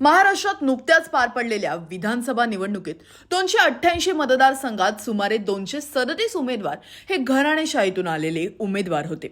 महाराष्ट्रात नुकत्याच पार पडलेल्या विधानसभा निवडणुकीत दोनशे अठ्ठ्याऐंशी मतदारसंघात सुमारे दोनशे सदतीस उमेदवार हे घराणेशाहीतून आलेले उमेदवार होते.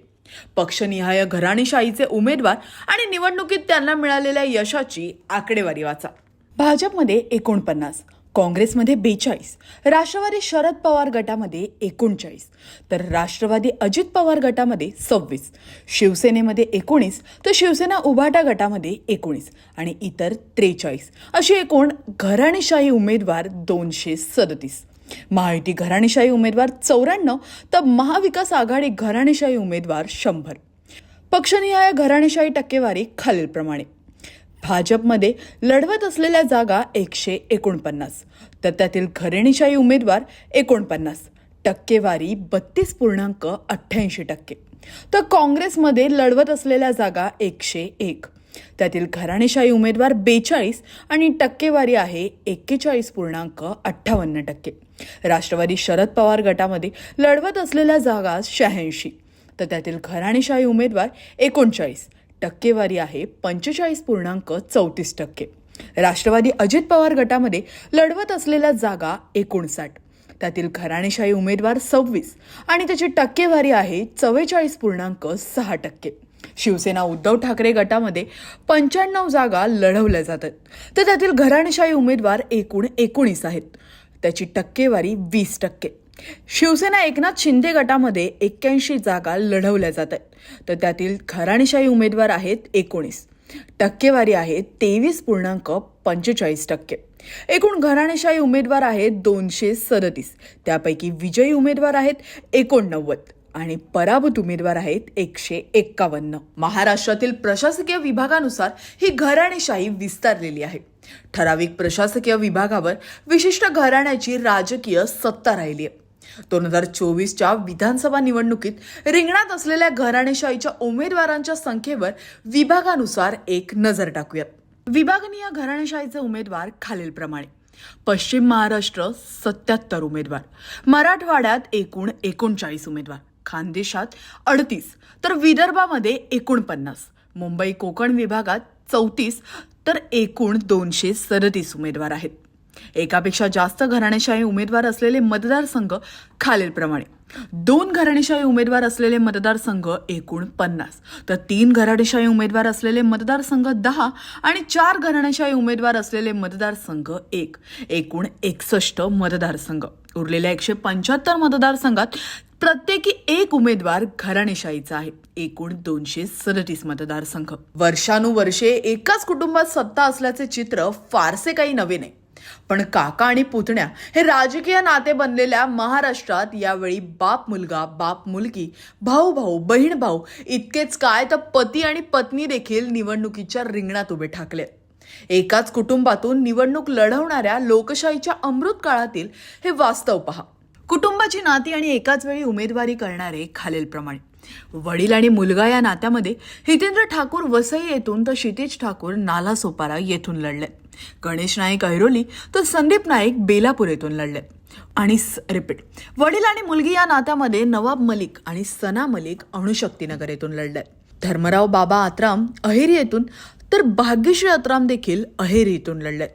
पक्षनिहाय घराणेशाहीचे उमेदवार आणि निवडणुकीत त्यांना मिळालेल्या यशाची आकडेवारी वाचा. भाजपमध्ये एकोणपन्नास काँग्रेसमध्ये बेचाळीस राष्ट्रवादी शरद पवार गटामध्ये एकोणचाळीस तर राष्ट्रवादी अजित पवार गटामध्ये सव्वीस शिवसेनेमध्ये एकोणीस तर शिवसेना उभाटा गटामध्ये एकोणीस आणि इतर त्रेचाळीस अशी एकूण घराणेशाही उमेदवार दोनशे सदतीस. महायुती घराणेशाही उमेदवार चौऱ्याण्णव तर महाविकास आघाडी घराणेशाही उमेदवार शंभर. पक्षनिहाय घराणेशाही टक्केवारी खालीलप्रमाणे. भाजपमध्ये लढवत असलेल्या जागा एकशे एकोणपन्नास. तर त्यातील घराणेशाही उमेदवार एकोणपन्नास. टक्केवारी बत्तीस पूर्णांक अठ्ठ्याऐंशी टक्के. तर काँग्रेसमध्ये लढवत असलेल्या जागा एकशे एक. त्यातील घराणेशाही उमेदवार बेचाळीस आणि टक्केवारी आहे एक्केचाळीस पूर्णांक अठ्ठावन्न टक्के. राष्ट्रवादी शरद पवार गटामध्ये लढवत असलेल्या जागा शहाऐंशी. तर त्यातील घराणेशाही उमेदवार एकोणचाळीस. टक्केवारी आहे पंचेचाळीस पूर्णांक चौतीस टक्के. राष्ट्रवादी अजित पवार गटामध्ये लढवत असलेल्या जागा एकोणसाठ. त्यातील घराणेशाही उमेदवार सव्वीस आणि त्याची टक्केवारी आहे चव्वेचाळीस पूर्णांक सहा टक्के. शिवसेना उद्धव ठाकरे गटामध्ये पंच्याण्णव जागा लढवल्या जातात. तर त्यातील घराणेशाही उमेदवार एकूण एकोणीस आहेत. त्याची टक्केवारी वीस टक्के. शिवसेना एकनाथ शिंदे गटामध्ये एक्क्याऐंशी जागा लढवल्या जात आहेत. तर त्यातील घराणेशाही उमेदवार आहेत एकोणीस. टक्केवारी आहे तेवीस पूर्णांक पंचेचाळीस टक्के. एकूण घराणेशाही उमेदवार आहेत दोनशे सदतीस. त्यापैकी विजयी उमेदवार आहेत एकोणनव्वद आणि पराभूत उमेदवार आहेत एकशे एक्कावन्न. महाराष्ट्रातील प्रशासकीय विभागानुसार ही घराणेशाही विस्तारलेली आहे. ठराविक प्रशासकीय विभागावर विशिष्ट घराण्याची राजकीय सत्ता राहिली आहे. दोन हजार चोवीसच्या विधानसभा निवडणुकीत रिंगणात असलेल्या घराणेशाहीच्या उमेदवारांच्या संख्येवर विभागानुसार एक नजर टाकूयात. विभागनीय घराणेशाहीचे उमेदवार खालीलप्रमाणे पश्चिम महाराष्ट्र सत्याहत्तर उमेदवार मराठवाड्यात एकूण एकोणचाळीस उमेदवार खानदेशात अडतीस तर विदर्भामध्ये एकोणपन्नास मुंबई कोकण विभागात चौतीस तर एकूण दोनशे सदतीस उमेदवार आहेत. एकापेक्षा जास्त घराणेशाही उमेदवार असलेले मतदारसंघ खालीलप्रमाणे. दोन घराणेशाही उमेदवार असलेले मतदारसंघ एकूण पन्नास. तर तीन घराणेशाही उमेदवार असलेले मतदारसंघ दहा आणि चार घराणेशाही उमेदवार असलेले मतदारसंघ एक. एकूण एकसष्ट मतदारसंघ उरलेल्या एकशे पंच्याहत्तर मतदारसंघात प्रत्येकी एक उमेदवार घराणेशाहीचा आहे. एकूण दोनशे सदतीस मतदारसंघ वर्षानुवर्षे एकाच कुटुंबात सत्ता असल्याचे चित्र फारसे काही नवे नाही पण काका आणि पुतण्या हे राजकीय नाते बनलेल्या महाराष्ट्रात यावेळी बाप मुलगा बाप मुलगी भाऊ भाऊ बहीण भाऊ इतकेच काय तर पती आणि पत्नी देखील निवडणुकीच्या रिंगणात उभे ठाकले. एकाच कुटुंबातून निवडणूक लढवणाऱ्या लोकशाहीच्या अमृत काळातील हे वास्तव पहा. कुटुंबाची नाती आणि एकाच वेळी उमेदवारी करणारे खालीलप्रमाणे वडील आणि मुलगा या नात्यामध्ये हितेंद्र ठाकूर वसई येथून तर क्षितिज ठाकूर नाला सोपारा येथून लढलेत गणेश नाईक ऐरोली तर संदीप नाईक बेलापूर येथून लढले. आणि रिपीट वडील आणि मुलगी या नात्यामध्ये नवाब मलिक आणि सना मलिक अणुशक्तीनगर येथून लढले. धर्मराव बाबा आत्राम अहेरी येथून तर भाग्यश्री अत्राम देखील अहेरी येथून लढलेत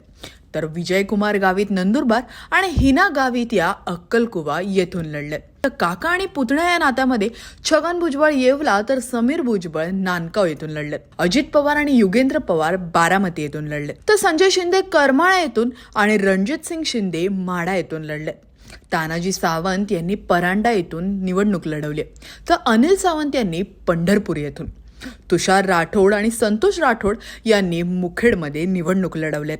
तर विजयकुमार गावित नंदुरबार आणि हिना गावित या अक्कलकुवा येथून लढले तर काका आणि पुतण्या या नात्यामध्ये छगन भुजबळ येवला तर समीर भुजबळ नानकाव येथून लढले अजित पवार आणि युगेंद्र पवार बारामती येथून लढले तर संजय शिंदे करमाळा येथून आणि रणजित सिंग शिंदे माडा येथून लढले तानाजी सावंत यांनी परांडा येथून निवडणूक लढवली. तर अनिल सावंत यांनी पंढरपूर येथून. तुषार राठोड आणि संतोष राठोड यांनी मुखेडमध्ये निवडणूक लढवल्यात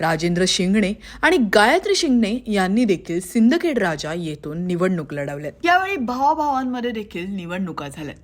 राजेंद्र शिंगणे आणि गायत्री शिंगणे यांनी देखील सिंदखेड राजा येथून निवडणूक लढवल्यात. यावेळी भावाभावांमध्ये देखील निवडणुका झाल्यात.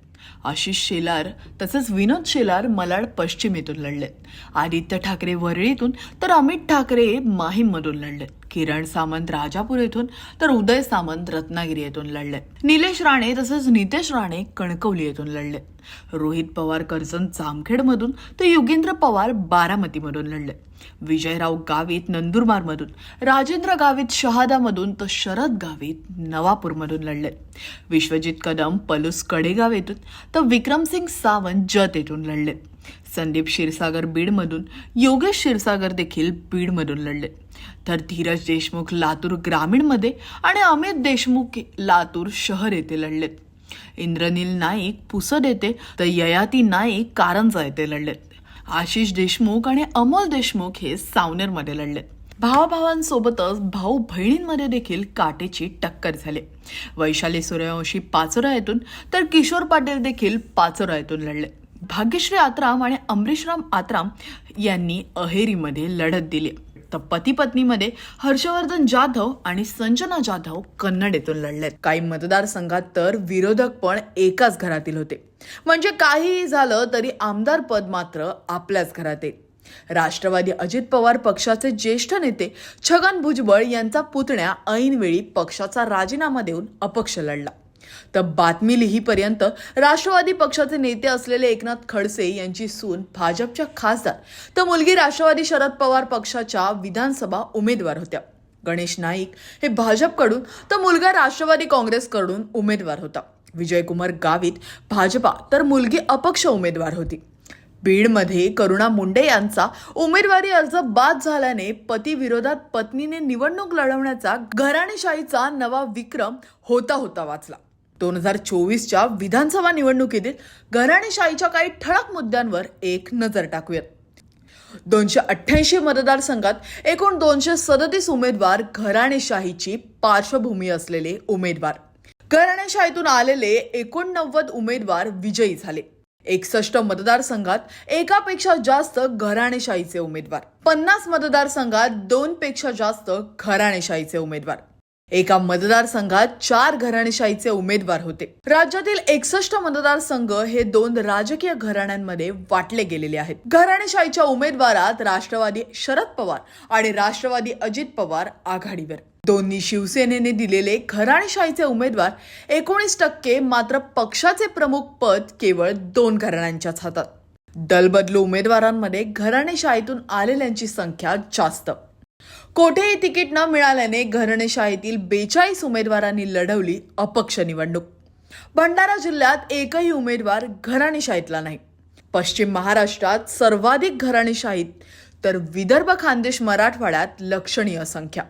आशिष शेलार तसंच विनोद शेलार मलाड पश्चिम येथून लढलेत. आदित्य ठाकरे वरळीतून तर अमित ठाकरे माहीममधून लढलेत. किरण सामंत राजापूर येथून तर उदय सामंत रत्नागिरी येथून लढलेत. निलेश राणे तसंच नितेश राणे कणकवली येथून लढलेत. रोहित पवार कर्जन जामखेडमधून तर योगेंद्र पवार बारामतीमधून लढले. विजयराव गावित नंदुरबारमधून राजेंद्र गावित शहादामधून तर शरद गावित नवापूरमधून लढले. विश्वजित कदम पलूस कडेगाव येथून तर विक्रमसिंग सावंत जत येथून लढले. संदीप क्षीरसागर बीडमधून योगेश क्षीरसागर देखील बीडमधून लढले. तर धीरज देशमुख लातूर ग्रामीणमध्ये आणि अमित देशमुख लातूर शहर येथे लढलेत. इंद्रनील नाईक पुसद देते तर ययाती नाईक कारंजा येथे लढलेत. आशिष देशमुख आणि अमोल देशमुख हे सावनेरमध्ये लढलेत. भावाभावांसोबतच भाऊ बहिणींमध्ये देखील काटेची टक्कर झाली. वैशाली सूर्यवंशी पाचोरा येथून तर किशोर पाटील देखील पाचोरा येथून लढले. भाग्यश्री आत्राम आणि अमरीशराम आत्राम यांनी अहेरीमध्ये लढत दिली. तर पती पत्नीमध्ये हर्षवर्धन जाधव आणि संजना जाधव कन्नड येथून लढलेत. काही मतदारसंघात तर विरोधक पण एकाच घरातील होते. म्हणजे काहीही झालं तरी आमदार पद मात्र आपल्याच घरात येईल राष्ट्रवादी अजित पवार पक्षाचे ज्येष्ठ नेते छगन भुजबळ यांचा पुतण्या ऐनवेळी पक्षाचा राजीनामा देऊन अपक्ष लढला. तर बातमी लिहीपर्यंत राष्ट्रवादी पक्षाचे नेते असलेले एकनाथ खडसे यांची सून भाजपच्या खासदार. तर मुलगी राष्ट्रवादी शरद पवार पक्षाच्या विधानसभा उमेदवार होत्या. गणेश नाईक हे भाजपकडून तर मुलगा राष्ट्रवादी काँग्रेसकडून उमेदवार होता. विजयकुमार गावित भाजपा तर मुलगी अपक्ष उमेदवार होती. बीडमध्ये करुणा मुंडे यांचा उमेदवारी अर्ज बाद झाल्याने पतीविरोधात पत्नीने निवडणूक लढवण्याचा घराणेशाहीचा नवा विक्रम होता होता वाचला. दोन हजार चोवीसच्या विधानसभा निवडणुकीतील घराणेशाहीच्या काही ठळक मुद्द्यांवर एक नजर टाकूयात. दोनशे अठ्ठ्याऐंशी मतदारसंघात एकूण दोनशे सदतीस उमेदवार घराणेशाहीची पार्श्वभूमी असलेले उमेदवार. घराणेशाहीतून आलेले एकोणनव्वद उमेदवार विजयी झाले. एकसष्ट मतदारसंघात एकापेक्षा जास्त घराणेशाहीचे उमेदवार. पन्नास मतदारसंघात दोनपेक्षा जास्त घराणेशाहीचे उमेदवार. एका मतदारसंघात चार घराणेशाहीचे उमेदवार होते. राज्यातील एकसष्ट मतदारसंघ हे दोन राजकीय घराण्यांमध्ये वाटले गेलेले आहेत. घराणेशाहीच्या उमेदवारात राष्ट्रवादी शरद पवार आणि राष्ट्रवादी अजित पवार आघाडीवर. दोन्ही शिवसेनेने दिलेले घराणेशाहीचे उमेदवार एकोणीस टक्के मात्र पक्षाचे प्रमुख पद केवळ दोन घराण्यांच्याच हातात. दलबदलू उमेदवारांमध्ये घराणेशाहीतून आलेल्यांची संख्या जास्त. कोठेही तिकीट न मिळाल्याने घरणेशाहीतील बेचाळीस उमेदवारांनी लढवली अपक्ष निवडणूक. भंडारा जिल्ह्यात एकही उमेदवार घराणेशाहीतला नाही. पश्चिम महाराष्ट्रात सर्वाधिक घराणेशाहीत तर विदर्भ खानदेश मराठवाड्यात लक्षणीय संख्या.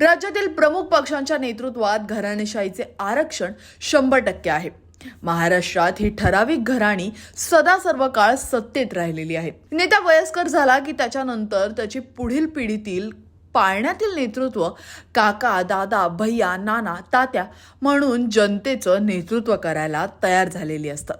राज्यातील प्रमुख पक्षांच्या नेतृत्वात घराणेशाहीचे आरक्षण शंभर टक्के आहे. महाराष्ट्रात ही ठराविक घराणी सदा सर्व काळ सत्तेत राहिलेली आहे. नेता वयस्कर झाला की त्याच्यानंतर त्याची पुढील पिढीतील पाळण्यातील नेतृत्व काका दादा भैया नाना तात्या म्हणून जनतेचं नेतृत्व करायला तयार झालेली असतात